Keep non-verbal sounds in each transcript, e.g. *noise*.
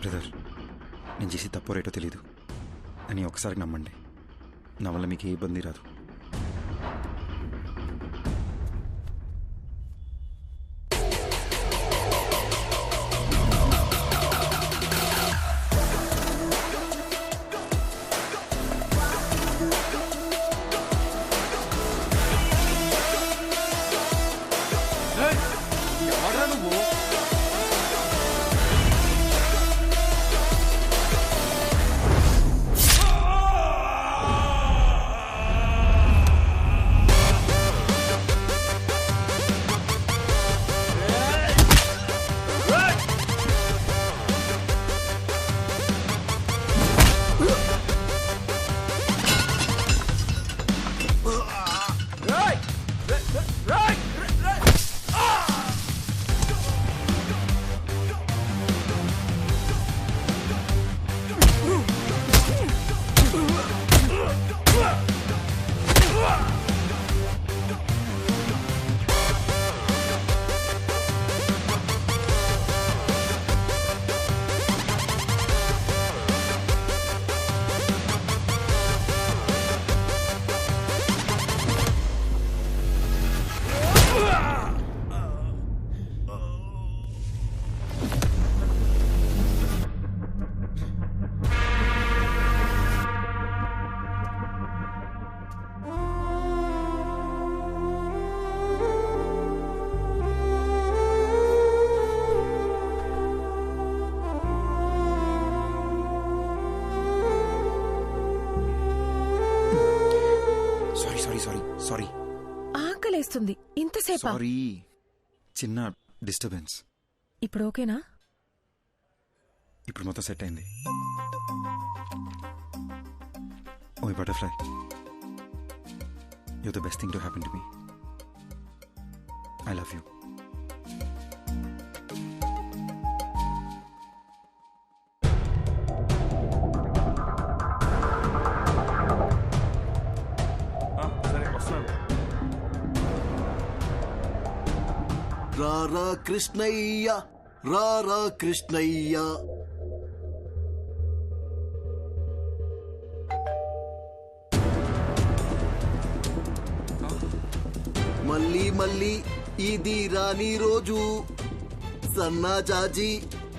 Brother నేను చేసి తప్పు రేటో తెలీదు అని ఒకసారి నమ్మండి. నా వల్ల మీకు ఏ ఇబ్బంది రాదు. ఆకలేస్తుంది ఇంతసేపా? సారీ. చిన్న డిస్టర్బెన్స్. ఇప్పుడు ఓకేనా? ఇప్పుడు మొత్తం సెట్ అయింది. ఓ butterfly. You the best thing to happen to me I love you రారా కృష్ణయ్య రారా కృష్ణయ్య. మళ్ళీ మళ్ళీ ఇది రాని రోజు. సన్నా చాచి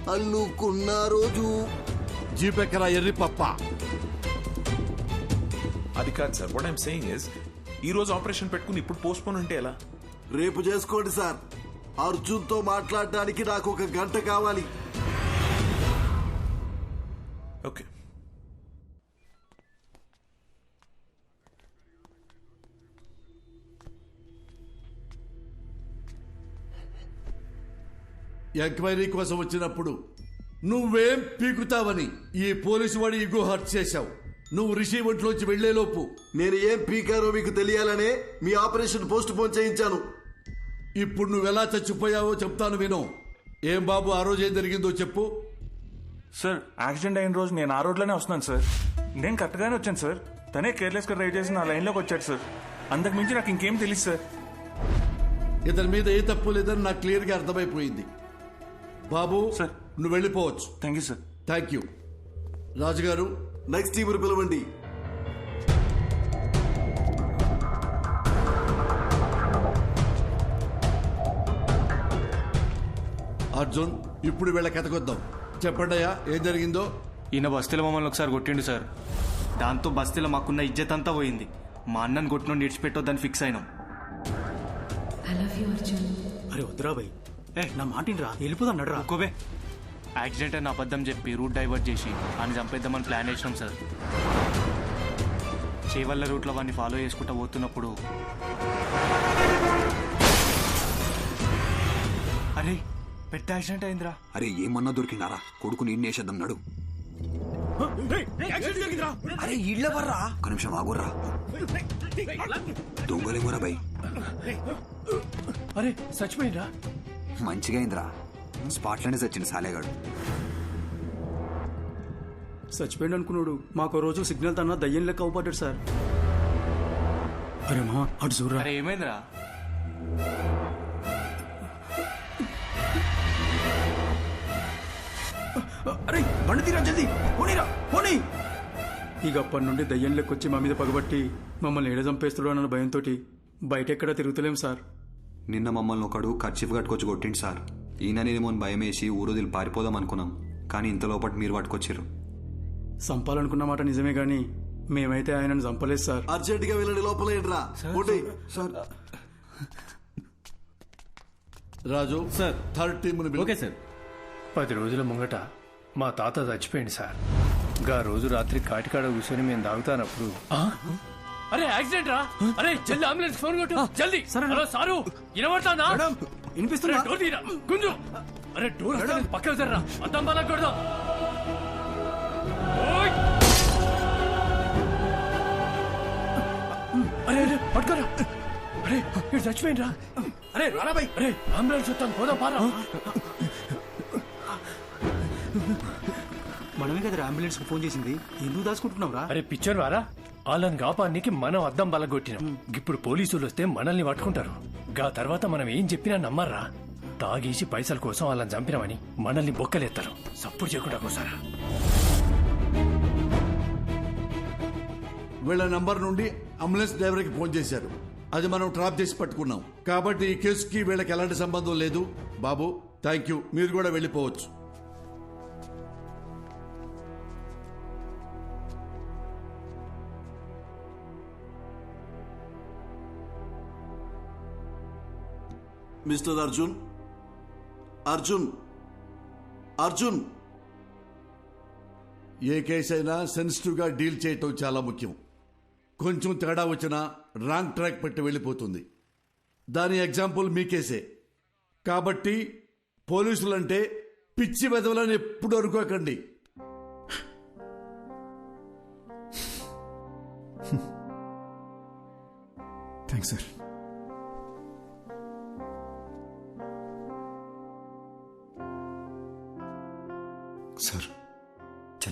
అల్లుకున్న రోజు. జీపెక్కరా ఎర్రి పప్ప. అది కాదు sir. What I'm saying is ఈ రోజు ఆపరేషన్ పెట్టుకుని ఇప్పుడు పోస్ట్ పోన్ అంటే ఎలా? రేపు చేసుకోండి సార్. అర్జున్తో మాట్లాడడానికి నాకు ఒక గంట కావాలి. ఓకే. ఎంక్వైరీ కోసం వచ్చినప్పుడు నువ్వేం పీకుతావని ఈ పోలీసు వాడి ఇగో హర్ట్ చేశావు. నువ్వు రిషి ఒంట్లోంచి వెళ్ళేలోపు నేను ఏం పీకారో మీకు తెలియాలనే మీ ఆపరేషన్ పోస్ట్ పోన్ చేయించాను. ఇప్పుడు నువ్వెలా చచ్చిపోయావో చెప్తాను విను. ఏం బాబు ఆ రోజు ఏం జరిగిందో చెప్పు. సార్ యాక్సిడెంట్ అయిన రోజు నేను ఆ రోడ్లోనే వస్తున్నాను సార్. నేను కరెక్ట్గానే వచ్చాను సార్. తనే కేర్లెస్గా డ్రైవ్ చేసి నా లైన్లోకి వచ్చాడు సార్. అంతకు మించి నాకు ఇంకేం తెలియదు సార్. ఇతని మీద ఏ తప్పు లేదని నాకు క్లియర్గా అర్థమైపోయింది. బాబు సార్. నువ్వు వెళ్ళిపోవచ్చు. Thank you sir. Thank you రాజుగారు నెక్స్ట్ టీమును పిలవండి అర్జున్ ఇప్పుడు వీళ్ళ కథకొద్దాం. చెప్పండి అయ్యా ఏం జరిగిందో? ఈయన బస్తీలో మమ్మల్ని ఒకసారి కొట్టిండు సార్. దాంతో బస్తీలో మాకున్న ఇజ్జత్ అంతా పోయింది. మా అన్నని కొట్టిన నిడిచిపెట్టొద్దని ఫిక్స్ అయినాం. ఐ లవ్ యూ అర్జున్ అరే వద్దురా భయ్. ఏ? నా మాటిని రా వెళ్ళిపోదాం నడరా ఒక్కోవే. యాక్సిడెంట్ అని అబద్ధం చెప్పి రూట్ డైవర్ట్ చేసి ఆయన చంపేద్దామని ప్లాన్ చేసినాం సార్. చేవల్ల రూట్లో వాడిని ఫాలో చేసుకుంటూ పోతున్నప్పుడు అరే పెద్ద యాక్సిడెంట్ అయిందిరా. అరే ఏమన్నా దొరికిందారా? కొడుకు నిన్నేసేద్దాం నడు. అరే ఇళ్ళెవర్రా ఒక నిమిషం ఆగుర్రా. దొంగలేమోరా బై అరే చచ్చిపోయిండ్రా. మంచిగా అయిందిరా. స్పాట్లోనే చచ్చింది సాలేగాడు. చచ్చిపోయింది అనుకున్నాడు. మాకు రోజు సిగ్నల్ తన దయ్యం లెక్క అవుపడ్డాడు సార్. అరే మా అటు చూడరా. ఏమైందిరా? అరే బండి తీరా జల్దీ. పోనీరా పోనీ. ఇక అప్పటి నుండి దయ్యం లెక్కొచ్చి మా మీద పగబట్టి మమ్మల్ని ఏడ చంపేస్తాడు అన్న భయంతో బయట ఎక్కడ తిరుగుతలేం సార్. నిన్న మమ్మల్ని ఒకడు ఖర్చీఫ్ కట్టుకొచ్చి కొట్టిండు సార్. ఈయననేమో భయం వేసి ఊరోదిలు పారిపోదాం అనుకున్నాం. కానీ ఇంత లోపల మీరు పట్టుకొచ్చారు చంపాలనుకున్న మాట నిజమే గాని మేమైతే ఆయనను చంపలేదు సార్. అర్జెంట్గా వెళ్ళండి లోపల sir Raju sir. Third team okay sir. పది రోజుల ముంగట మా తాత చచ్చిపోయింది సార్. గా రోజు రాత్రి కాటికాడ కూర్చొని మేము తాగుతానప్పుడు అరే యాక్సిడెంట్ రా. అరే జల్ది అంబులెన్స్ ఫోన్ కొట్టు. జల్ది. హలో సారు వినబడుతుందా? వినిపిస్తుందా? డోర్ తీరా. గుంజు. అరే డోర్ పక్కకు జర్రా అద్దం బాగా కొడదాం! అరే అరే పట్టుకోరా. అరే ఇక్కడ చచ్చిపోయిండ్రా. అరే రారా బై అరే అంబులెన్స్ వస్తాను. పోదాం పారా. మనమే కదా అంబులెన్స్కు ఫోన్ చేసింది. ఎందుకు దాచుకుంటున్నావు రా అరే పిక్చర్ వారా వాళ్ళని కాపానికి మనం అద్దం బలగొట్టినాం. ఇప్పుడు పోలీసులు వస్తే మనల్ని పట్టుకుంటారు. గా తర్వాత మనం ఏం చెప్పినా నమ్మర్రా. తాగేసి పైసల కోసం వాళ్ళని చంపినామని మనల్ని బొక్కలేస్తారు సప్పుడు చేయకుండా కోసారా? వీళ్ళ నంబర్ నుండి అంబులెన్స్ డ్రైవర్కి ఫోన్ చేశారు. అది మనం ట్రాప్ చేసి పట్టుకున్నాం. కాబట్టి ఈ కేసుకి వీళ్ళకి ఎలాంటి సంబంధం లేదు. బాబు థ్యాంక్ యూ మీరు కూడా వెళ్ళిపోవచ్చు. మిస్టర్ అర్జున్? అర్జున్? అర్జున్? ఏ కేసు అయినా సెన్సిటివ్గా డీల్ చేయటం చాలా ముఖ్యం. కొంచెం తేడా వచ్చినా రాంగ్ ట్రాక్ పెట్టి వెళ్ళిపోతుంది. దాని ఎగ్జాంపుల్ మీ కేసే. కాబట్టి పోలీసులంటే పిచ్చి వెదవలని ఎప్పుడు అనుకోకండి. *laughs* థ్యాంక్స్ సార్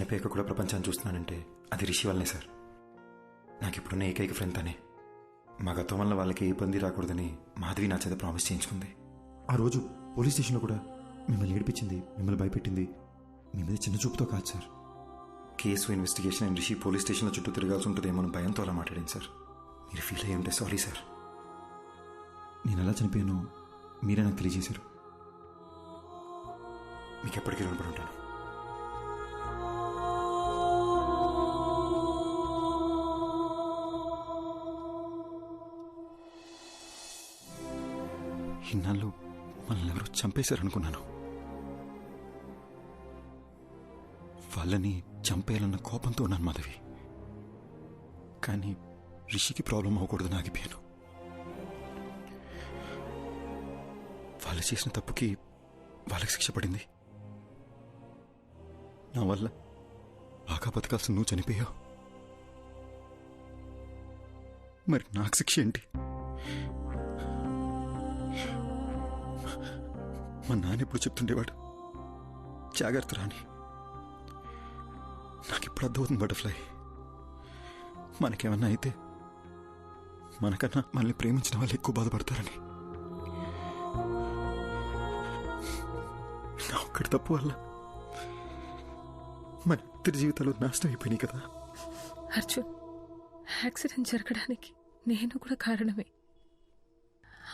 చనిపోయాక కూడా ప్రపంచాన్ని చూస్తున్నానంటే అది రిషి వల్లనే సార్. నాకు ఇప్పుడున్న ఏకైక ఫ్రెండ్ తనే. మా గతం వల్ల వాళ్ళకి ఇబ్బంది రాకూడదని మాధవి నా చేత ప్రామిస్ చేయించుకుంది. ఆ రోజు పోలీస్ స్టేషన్లో కూడా మిమ్మల్ని ఏడిపించింది మిమ్మల్ని భయపెట్టింది మీ మీద చిన్న చూపుతో కాదు sir. Case investigation and Rishi police స్టేషన్లో చుట్టూ తిరగాల్సి ఉంటుందేమో అని భయంతో అలా మాట్లాడింది సార్. మీరు ఫీల్ అయ్యి ఉంటే సారీ సార్. నేను ఎలా చనిపోయానో మీరే నాకు తెలియజేశారు. మీకు ఎప్పటికీ రుణపడి ఉంటాను. ఇన్నాళ్ళు మనల్ని ఎవరో చంపేశారనుకున్నాను. వాళ్ళని చంపేయాలన్న కోపంతో ఉన్నాను మాధవి. కానీ రిషికి ప్రాబ్లం అవ్వకూడదని ఆగిపోయాను. వాళ్ళు చేసిన తప్పుకి వాళ్ళకి శిక్ష పడింది. నా వల్ల బాగా బతకాల్సిన నువ్వు చనిపోయావు. మరి నాకు శిక్ష ఏంటి? మా నాన్న ఎప్పుడు చెప్తుండేవాడు? జాగ్రత్త రాని నాకు ఇప్పుడు అర్థమవుతుంది బటర్ఫ్లై. మనకేమన్నా అయితే మనకన్నా మనల్ని ప్రేమించిన వాళ్ళు ఎక్కువ బాధపడతారని. నా ఒక్కడి తప్పు వల్ల మన ఇద్దరి జీవితాలు నాశనం అయిపోయినాయి కదా. అర్జున్ యాక్సిడెంట్ జరగడానికి నేను కూడా కారణమే.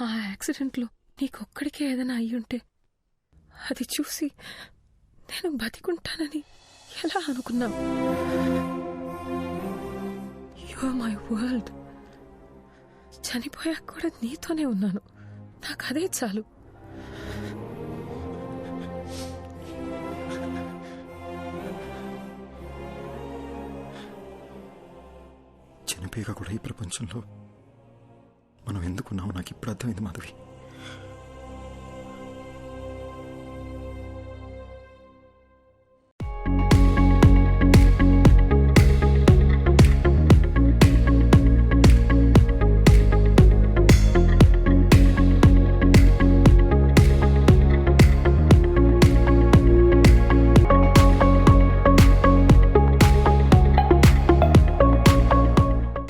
ఆ యాక్సిడెంట్లో నీకొక్కడికే ఏదైనా అయ్యుంటే అది చూసి నేను బతికుంటానని ఎలా అనుకున్నావు యు మై వరల్డ్ చనిపోయాక కూడా నీతోనే ఉన్నాను. నాకు అదే చాలు. చనిపోయాక కూడా ఈ ప్రపంచంలో మనం ఎందుకున్నామో నాకు ఇప్పుడు అర్థమైంది మాధవి.